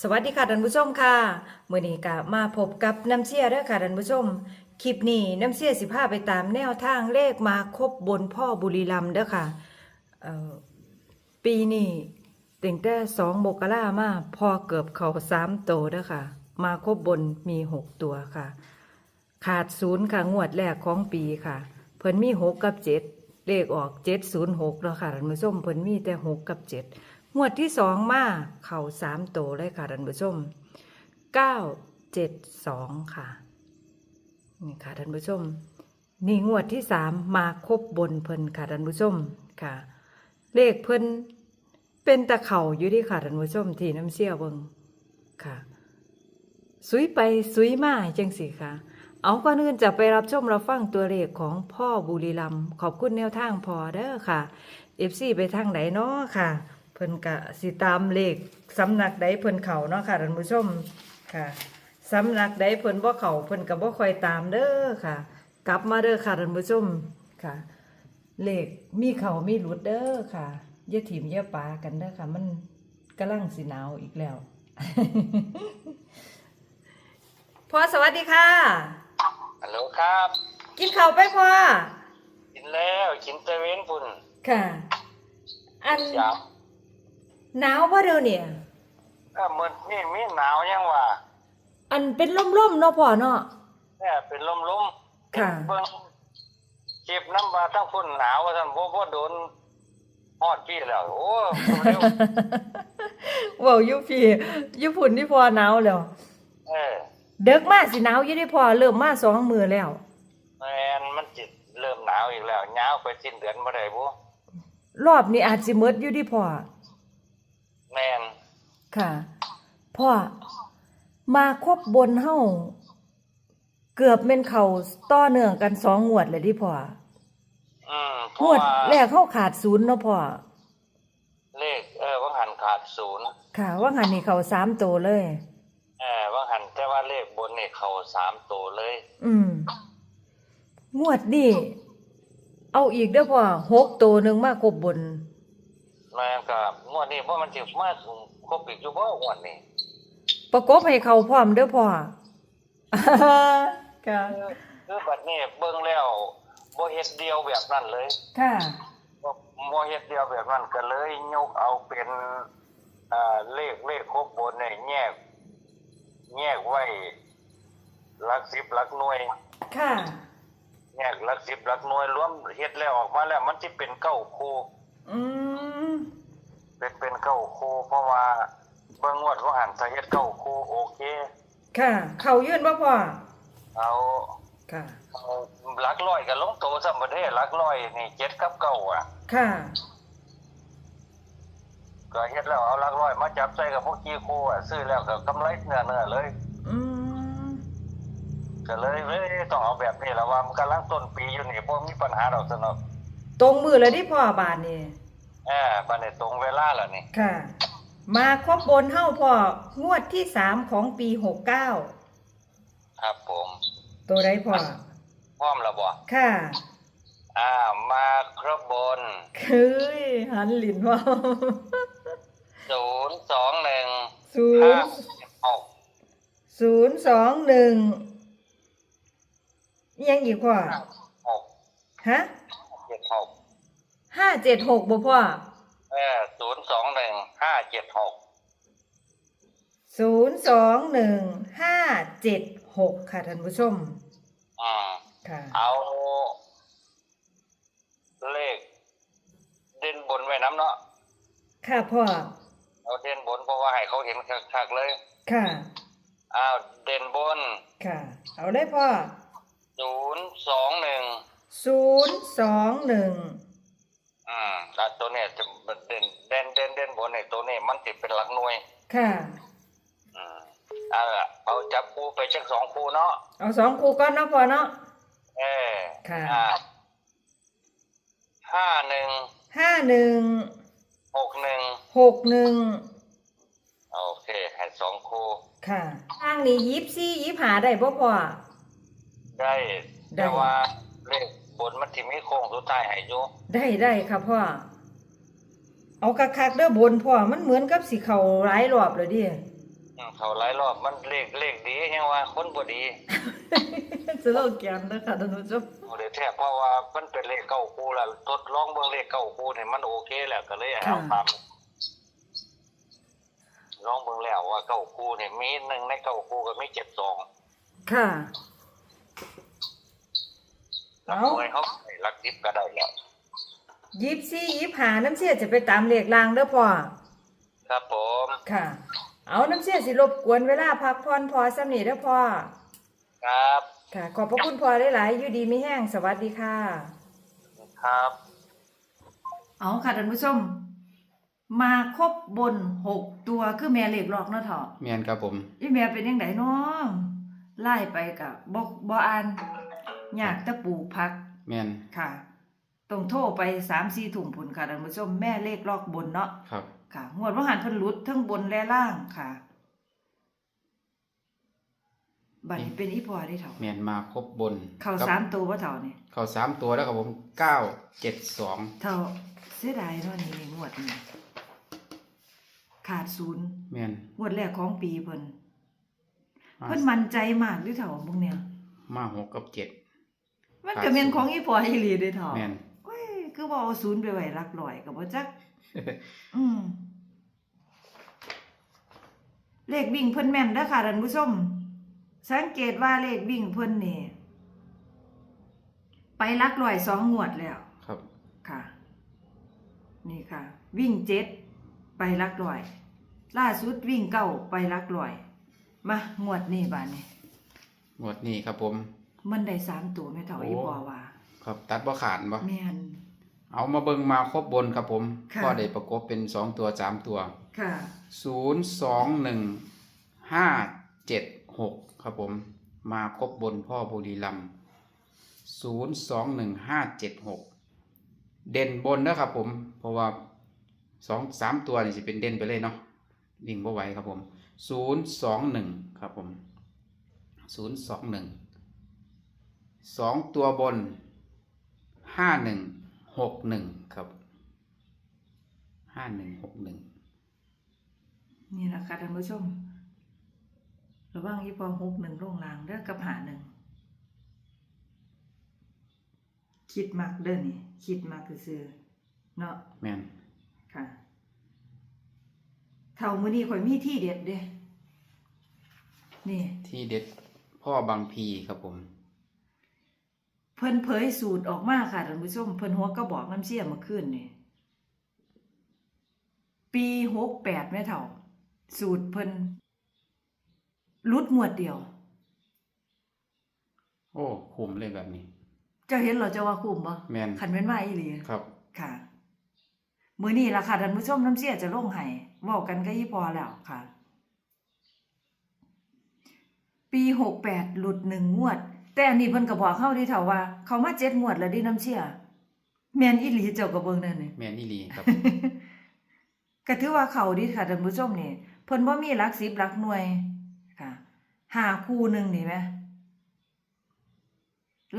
สวัสดีค่ะท่านผู้ชมค่ะมื้อนี้ก็มาพบกับน้ำเชี่ยเด้อค่ะท่านผู้ชม คลิปนี้น้ำเชี่ยสิพาไปตามแนวทางเลขมาครบบนพ่อบุรีรัมย์เด้อค่ะปีนี้ตั้งแต่สองโมกรามาพอเกือบเขาสามโตวเด้อค่ะ มาครบบนมีหกตัวค่ะ ขาดศูนย์ค่ะงวดแรกของปีค่ะ เพิ่นมีหกกับเจ็ดเลขออกเจ็ดศูนย์หกแล้วค่ะท่านผู้ชมเพิ่นมีแต่หกกับเจ็ด งวดที่สองมาเข่าสามโตเลยค่ะท่านผู้ชมเก้าเจ็ดสองค่ะ นี่ค่ะท่านผู้ชม นี่งวดที่สามมาครบบนเพิ่นค่ะท่านผู้ชมค่ะ เลขเพิ่นเป็นตะเข่าอยู่ที่ค่ะท่านผู้ชมที่น้ำเชี่ยวเบิงค่ะสุยไปสุยมาจังสิค่ะ เอาก่อนอื่นจะไปรับชมรับฟังตัวเลขของพ่อบุรีรัมย์ขอบคุณแนวทางพอเด้อค่ะเอฟซีไปทางไหนเนาะค่ะ เพิ่นกะสิตามเลขสำนักใดเพิ่นเขาเนาะค่ะท่านผู้ชมค่ะสำนักใดเพิ่นบ่เขาเพิ่นก็บ่ค่อยตามเด้อค่ะ กลับมาเด้อค่ะท่านผู้ชมค่ะ เลขมีเขามีหลุดเด้อค่ะอย่าถิ่มอย่าปากันเด้อค่ะ มันกำลังสิหนาวอีกแล้วพ่อสวัสดีค่ะฮัลโหลครับ กินข้าวไปพ่อกินแล้วกินเตเวนพุ่นค่ะ อันยาม หนาวบ่เดี๋ยวนี้ก็มืดนี่มีหนาวยังวะอันเป็นล่มๆเนาะพ่อเนาะเนี่ยเป็นลมลมๆค่ะเบิ่งเก็บน้ำมาทั้งพุ่นหนาวว่าท่านบ่บ่โดนฮอดพี่แล้วโอ้เร็วเว้าอยู่พี่อยู่พุ่นที่พ่อหนาวแล้ว เออเด็กมาสิหนาวอยู่ที่พ่อเริ่มมาสองมื้อแล้ว แมนมันจิตเริ่มหนาวอีกแล้วหนาวไปสิ้นเดือนบ่ได้บ่รอบนี้อาจสิหมดอยู่ที่พ่อ แมนค่ะพ่อมาครบบนเฮาเกือบเป็นเขาต่อเนื่องกันสองงวดเลยที่พ่ออืมเพงราะวดว่าแรกเฮาขาดศูนย์เนาะพ่อเลขเออว่าหันขาดศูนย์ค่ะ ว่างันนี่เขาสามโตวเลย เออว่าหันแต่ว่าเลขบนนี่เข้าสามตัวเลย อืม งวดนี่เอาอีกเด้อพ่อหกตัวหนึ่งมาครบบน แม่นก็งวดนี้เพราะมันสิมาครบอีกอยู่บ่งวดนี้ประกบให้เขาพร้อมเด้อพ่อ ค่ะ คือบัดนี้เบิ่งแล้วบ่เฮ็ดเดียวแบบนั้นเลยค่ะ บ่บ่เฮ็ดเดียวแบบนั้นก็เลยยกเอาเป็นอ่าเลขเลขครบบนเนี่ยแยก แยกไว้หลักสิบหลักหน่วย ค่ะ แยกหลักสิบหลักหน่วยรวมเฮ็ดแล้วออกมาแล้ว มันสิเป็นเก้าคู่ อืมเป็นเป็นเก้าคู่เพราะว่าเบิ่งงวดของหันถ้าเฮ็ดเก้าคู่โอเค ค่ะ เขายื่นบ่พ่อเอาค่ะเอาหลักร้อยก็ลงโตซะบ่ได้หลักร้อยนี่เจ็ดกับเก้าอะ ค่ะ ก็เฮ็ดแล้วเอาหลักร้อยมาจับใส่กับพวกกี้คู่อะซื้อแล้วก็กำไรเนื้อเนื้อเลยอืมก็เลยเว้ยต้องเอาแบบนี้แล้วว่ามันกำลังต้นปีอยู่นี่บ่มีปัญหาดอกสนอก ตรงมือเลยที่พ่อบาทนี่เออบัดนี้ตรงเวลาแล้วนี่ค่ะ มาครบบนเฮ้าพ่องวดที่สามของปีหกเก้าครับผมตัวใดพ่อพร้อมแล้วบ่ค่ะ อ่า มาครบบนคือหันหลินว่า021ศูนย์56ศูนย์สองหนึ่งยังอีกพ่อ6ฮะ 76ห้าเจ็ดหกบ่พ่อเออ021 576ศูนย์สองหนึ่งห้าเจ็ดหกค่ะท่านผู้ชม อืมค่ะ เอา เลข เด่นบนไว้น้ำเนาะค่ะพ่อ เอาเด่นบนเพราะว่าให้เขาเห็นคักๆเลยค่ะ อ้าวเด่นบนค่ะ เอาได้พ่อศูนย์สองหนึ่ง ศูนย์สองหนึ่งอืมอะตัวเนี้ยจะเด่นเด่นเด่นเด่นบนเนี่ยตัวนี้มันติดเป็นหลักหน่วย ค่ะ อืมเอาล่ะเอาจับคู่ไปเช็คสองคู่เนาะเอาสองคู่ก้อนเนาะพ่อเนาะ เออค่ะ อ่าห้าหนึ่งห้าหนึ่งหกหนึ่งหกหนึ่งโอเคให้สองคู่ค่ะทางนี้ยิบซี่ยิบหาได้บ่พ่อได้ ได้ แต่ว่าเลข บนมันที่มีโค้งสุดท้ายให้อยู่ได้ได้ค่ะพ่อ เอาคักๆเด้อบนพ่อมันเหมือนกับสิเขาหลายรอบเลยดิเขาหลายรอบมันเลขเลขดียังว่าคนบ่ดีจะโลกแกนเด้อค่ะท่านผู้ชมบ่ได้แท้เพราะว่ามันเป็นเลขเก้าคู่แล้วทดลองเบิ่งเลขเก้าคู่นี่มันโอเคแล้วก็เลยเอาตามลองเบิ่งแล้วว่าเก้าคู่นี่มีหนึ่งในเก้าคู่ก็มีเจ็ดสอง ค่ะ แล้วเอ้าหน่วยเขาให้หลักสิบก็ได้แล้วยิบซี่ยิบหาน้ำเสียจะไปตามเลขลางเด้อพ่อครับผมค่ะ เอาน้ำเสียสิรบกวนเวลาพักผ่อนพอสำนีเด้อพ่อครับ ค่ะ ขอบพระคุณพ่อหลายๆอยู่ดีไม่แห้งสวัสดีค่ะ ครับ เอาค่ะท่านผู้ชม มาครบบนหกตัวคือแม่เลขหลอกเนาะเถาะแม่นครับผม อีแม่เป็นยังไงเนาะไล่ไปกับบ่บ่อ่านอ ยากแตะปลูกพัก แม่นค่ะต้องโทรไปสามสี่ถุงผุนค่ะท่านผู้ชมแม่เลขลอกบนเนาะครับ ค่ะงวดว่าหันเพิ่นหลุดทั้งบนและล่างค่ะ บัดนี้เป็นอีพอได้เถ่าแม่นมาครบบนเข้ากับสามตัวว่าเถ่านี่เข้าสามตัวแล้วครับผมเก้าเจ็ดสองเถ่าเสียดายเนาะนี่งวดนี้ขาดศูนย์แม่นงวดแรกของปีเพิ่นมาเพิ่นมั่นใจมากเด้วยเถ่าพวกเนี้ยมาหกกับเจ็ด มันขาดก็เป็นศูนย์ของอีพออีหลีเด้อเถ่าแม่นโอ้ยคือบ่เอาศูนย์ไปไว้หลักร้อยก็บ่จัก อืมเลขวิ่งเพิ่นแม่นเด้อค่ะท่านผู้ชม สังเกตว่าเลขวิ่งเพิ่นนี่ไปหลักร้อยสองงวดแล้ว ครับ ค่ะ นี่ค่ะ วิ่งเจ็ดไปหลักร้อย ล่าสุดวิ่งเก้าไปหลักร้อย มางวดนี้บาดนี้ งวดนี้ครับผม มันได้สามตัวแม่เฒ่าโอ้อีพอว่า ครับ ตัดบ่ขาดบ่แม่นเอามาเบิ่งมาครบบนครับผมค่ะก็ได้ประกบเป็นสองตัวสามตัว ค่ะศูนย์สองหนึ่งห้าเจ็ดหกครับผม มาครบบนพ่อบุรีลำศูนย์สองหนึ่งห้าเจ็ดหกเด่นบนนะครับผม เพราะว่าสองสามตัวนี่จะเป็นเด่นไปเลยเนาะวิ่งบ่ไหวครับผมศูนย์สองหนึ่งครับผมศูนย์สองหนึ่ง สองตัวบนห้าหนึ่งหกหนึ่งครับห้าหนึ่งหกหนึ่งนี่แหละค่ะท่านผู้ชม ระหว่างอีพอฮุกหนึ่งลงลางเด้อกับหาหนึ่งคิดมากเด้อนี่ คิดมากคือซื้อๆเนาะแม่นค่ะเท่ามื้อนี้ข่อยมีที่เด็ดเด้นี่ ที่เด็ดพ่อบางพีครับผมเพิ่นเผยสูตรออกมาค่ะท่านผู้ชมเพิ่นหัวก็บอกน้ำเสียเมื่อคืนนี่ปีหกแปดแม่เท่า สูตรเพิ่นรุดงวดเดียว โอ้คุ้มเลยแบบนี้ เจ้าเห็นเหราจะว่าคุ้มบ่แม่นคันแม่นว่าอีหลีครับ ค่ะ มื้อนี้ล่ะค่ะท่านผู้ชมน้ำเสียจะลงให้เว้ากันก็ยี่พอแล้วค่ะ ปีหกแปดหลุดหนึ่งงวด แต่อันนี้เพิ่นก็บอกเข้าที่เถาว่า เขามาเจ็ดงวดแล้วดิน้ำเชี่ยแม่นอีหลีเจ้าก็เบิ่งนั่นนี่แม่นอีหลีครับ ก็ถือว่าเขาดีค่ะท่านผู้ชมนี่เพิ่นบ่มีหลักสิบหลักหน่วยค่ะหาคู่หนึงนี่แหม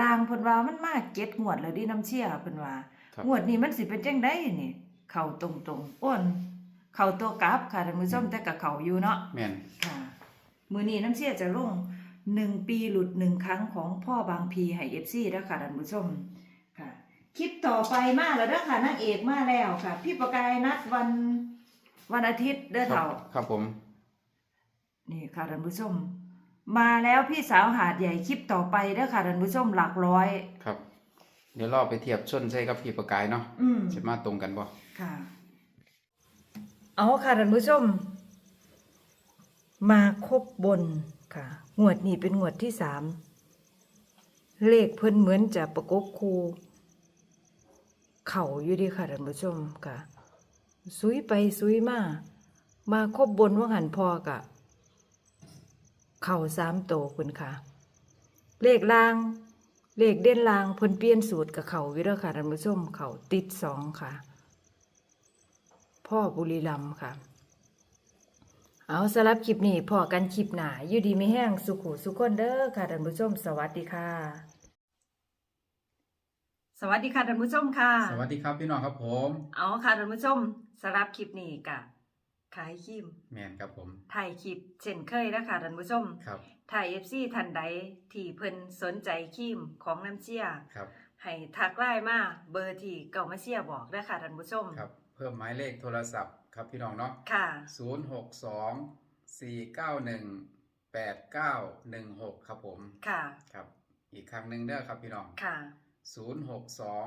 ลางเพิ่นว่ามันมาเจ็ดงวดแล้วดิน้ำเชี่ยเพิ่นว่าครับ งวดนี้มันสิเป็นจังไดนี่ เข้าตรงๆอ้วนเข้าตัวกลับค่ะท่านผู้ชมแต่ก็เข้าอยู่เนาะ แม่นค่ะ มือนี้น้ำเสียจะลง หนึ่งปีหลุดหนึ่งครั้งของพ่อบางพีให้เอฟซีแล้วค่ะท่านผู้ชมค่ะ คลิปต่อไปมาแล้วเด้อค่ะนางเอกมาแล้วค่ะ พี่ประกายนัดวันวันอาทิตย์เด้อครัเถ่าครับผม นี่ค่ะท่านผู้ชม มาแล้วพี่สาวหาดใหญ่คลิปต่อไปเด้อค่ะท่านผู้ชมหลักร้อยครับ เดี๋ยวรอไปเทียบชนใช่กับพี่ประกายเนาะอืมจะมาตรงกันบ่ค่ะ เอาค่ะท่านผู้ชม มาครบบนค่ะ งวดนี้เป็นงวดที่สามเลขเพิ่นเหมือนจะประกบคูเข่าอยู่ดีค่ะท่านผู้ชมค่ะซุยไปซุยมามาครบบนว่าหันพอกะ เข่าสามโตคุณค่ะ เลขล่าง เลขเด่นล่างเพิ่นเปลี่ยนสูตรกับเข่าอยู่เดอค่ะท่านผู้ชมเข่าติดสองค่ะ พ่อบุรีรัมย์ค่ะ เอาสำหรับคลิปนี้พอกันคลิปหนาอยู่ดีไม่แห้งสุขุสุขคนเด้อค่ะท่านผู้ชม สวัสดีค่ะ สวัสดีค่ะท่านผู้ชมค่ะ สวัสดีครับพี่น้องครับผม เอาค่ะท่านผู้ชมสำหรับคลิปนี้กะขายครีมแมนครับผมถ่ายคลิปเช่นเคยนะคะท่านผู้ชมครับถ่าย FC ท่านใดที่เพิ่นสนใจครีมของน้ำเชี่ยครับให้ทักไลน์มาเบอร์ที่เก่ามาเชี่ยบอกเด้อค่ะท่านผู้ชมครับ เพิ่มหมายเลขโทรศัพท์ ครับพี่น้องเนาะค่ะ ศูนย์หกสองสี่เก้าหนึ่งแปดเก้าหนึ่งหกครับผม ค่ะ ครับ อีกครั้งหนึ่งเด้อครับพี่น้องค่ะ ศูนย์หกสอง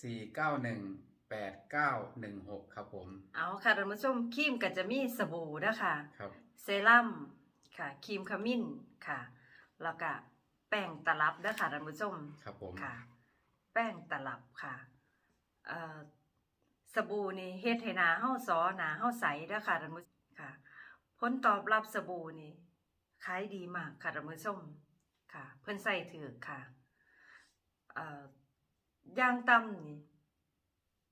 สี่เก้าหนึ่งแปดเก้าหนึ่งหกครับผม เอาค่ะท่านผู้ชมครีมก็จะมีสบู่นะคะครับ เซรั่มค่ะครีมขมิ้นค่ะ แล้วก็แป้งตลับนะคะท่านผู้ชมครับผม ค่ะ แป้งตลับค่ะ เอ่อ สบู่นี่เฮ็ดให้หนาเฮาซอหนาเฮาใสเด้อค่ะท่านผู้ชมค่ะ ผลตอบรับสบู่นี่ขายดีมากค่ะท่านผู้ชมค่ะ เพิ่นใส่ถือค่ะเอ่อย่างต่ำนี่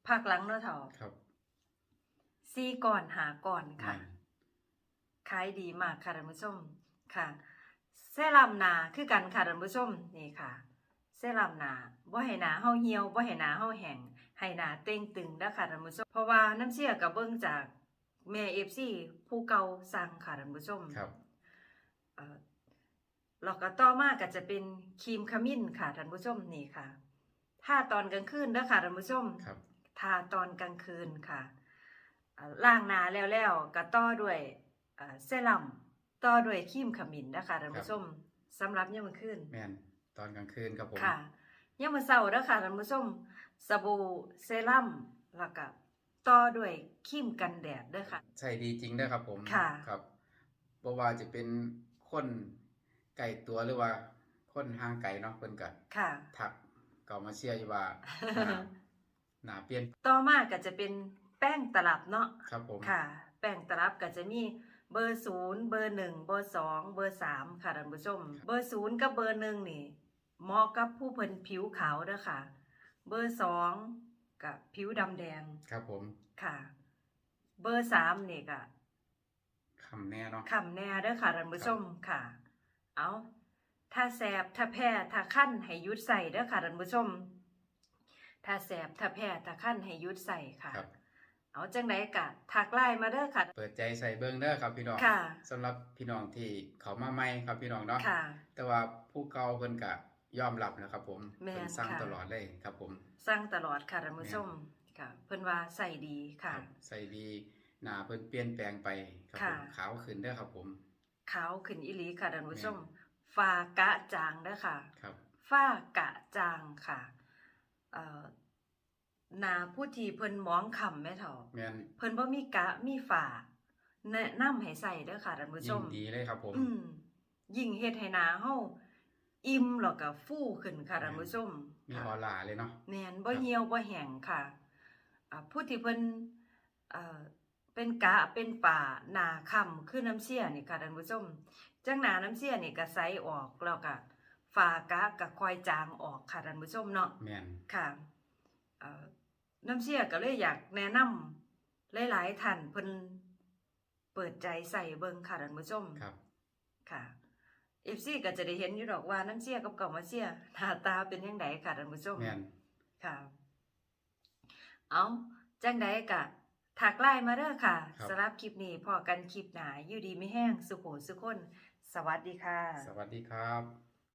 ภาคหลังเนาะเฒ่าครับซี่ก่อนหาก่อนค่ะแม่นขายดีมากค่ะท่านผู้ชมค่ะเซรั่มหนาคือกันค่ะท่านผู้ชมนี่ค่ะเซรั่มหนาบ่ให้หนาเฮาเหี่ยวบ่ให้หนาเฮาแห้ง ให้หนาเต่งตึงเด้อค่ะท่านผู้ชมเพราะว่าน้ำเชื่อกับเบิ่งจากแม่ FC ผู้เก่าสั่งค่ะท่านผู้ชมครับเอ่อแล้วก็ต่อมาก็จะเป็นครีมขมิ้นค่ะท่านผู้ชมนี่ค่ะถ้าตอนกลางคืนเด้อค่ะท่านผู้ชมครับทาตอนกลางคืนค่ะเอ่อล้างหน้าแล้วแล้วก็ต่อด้วยเอ่อเซรั่มต่อด้วยครีมขมิ้นนะคะท่านผู้ชมสำหรับยามมื้อคืนแมนตอนกลางคืนครับผมค่ะ ยามมื้อเช้าเด้อค่ะท่านผู้ชมสบู่เซรั่มแล้วก็ต่อด้วยครีมกันแดดเด้อค่ะ ใช่ดีจริงเด้อครับ ผมค่ะ ครับบ่ว่าจะเป็นคนไก่ตัวหรือว่า คนห่างไก่เนาะเพิ่นก็ค่ะทักเก่ามาเชียร์อยู่ว่าหน้าหน้าเปลี่ยนต่อมาก็จะเป็นแป้งตลับเนาะครับผม ค่ะ แป้งตลับก็จะมีเบอร์ศูนย์เบอร์หนึ่งเบอร์สองเบอร์สามค่ะท่านผู้ชม เบอร์ศูนย์กับเบอร์หนึ่งนี่ เหมาะกับผู้เพิ่นผิวขาวเด้อค่ะ เบอร์สองกับผิวดำแดงครับผมค่ะ เบอร์สามนี่ก็คำแน่เนาะคำแน่เด้อค่ะท่านผู้ชมค่ะ เอาถ้าแสบถ้าแพ้ถ้าขั้นให้หยุดใส่เด้อค่ะท่านผู้ชม ถ้าแสบถ้าแพ้ถ้าขั้นให้หยุดใส่ค่ะครับ เอาจังไดกะทักไลน์มาเด้อค่ะ เปิดใจใส่เบิ่งเด้อครับพี่น้องค่ะสำหรับพี่น้องที่เขามาใหม่ครับพี่น้องเนาะค่ะ แต่ว่าผู้เก่าเพิ่นก็ ยอมรับนะครับผมแม่นเพิ่นสั่งค่ะ ตลอดเลยครับผม สั่งตลอดค่ะท่านผู้ชมค่ะ เพิ่นว่าใส่ดีค่ะ รับใส่ดีหน้าเพิ่นเปลี่ยนแปลงไปครับผค่ะ มขาวขึ้นเด้อครับผมขาวขึ้นอีหลีค่ะท่านผู้ชมแม่ฟ้ากระจางเด้อค่ะ ครับฟ้ากระจางค่ะเอ่อหนาผู้ที่เพิ่นหมองคำแม่เฒ่าแม่นเพิ่นบ่มีกะมีฝาแนะนำให้ใส่เด้อค่ะท่านผู้ชยิ่งมดีเลยครับผม อืมยิ่งเฮ็ดให้หน้าเฮา อิ่มแล้วก็ฟูขึ้นค่ะท่านผู้ชมมีค่ะออร่าเลยเนาะแม่นบ่เหี่ยวบ่แห้งค่ะอ่าผู้ที่เพิ่นเอ่อเป็นกะเป็นป่าหนาค่ำคือน้ำเสียนี่ค่ะท่านผู้ชมจังหนาน้ำเสียนี่ก็ใสออกแล้วก็ฝากะก็ค่อยจางออกค่ะท่านผู้ชมเนาะแม่นค่ะเอ่อน้ำเสียก็เลยอยากแนะนำหลายๆท่านเพิ่นเปิดใจใส่เบิ่งค่ะท่านผู้ชมครับค่ะ เอฟซีก็จะได้เห็นอยู่ดอกว่าน้ำเสียกับเก่ามาเสียหน้าตาเป็นยังไงค่ะท่านผู้ชมแม่นค่ะ เอาจังใดกะถักไล่มาเด้อค่ะครับ สำหรับคลิปนี้พอกันคลิปหนาอยู่ดีไม่แห้งสุโขสุคน สวัสดีค่ะ สวัสดีครับ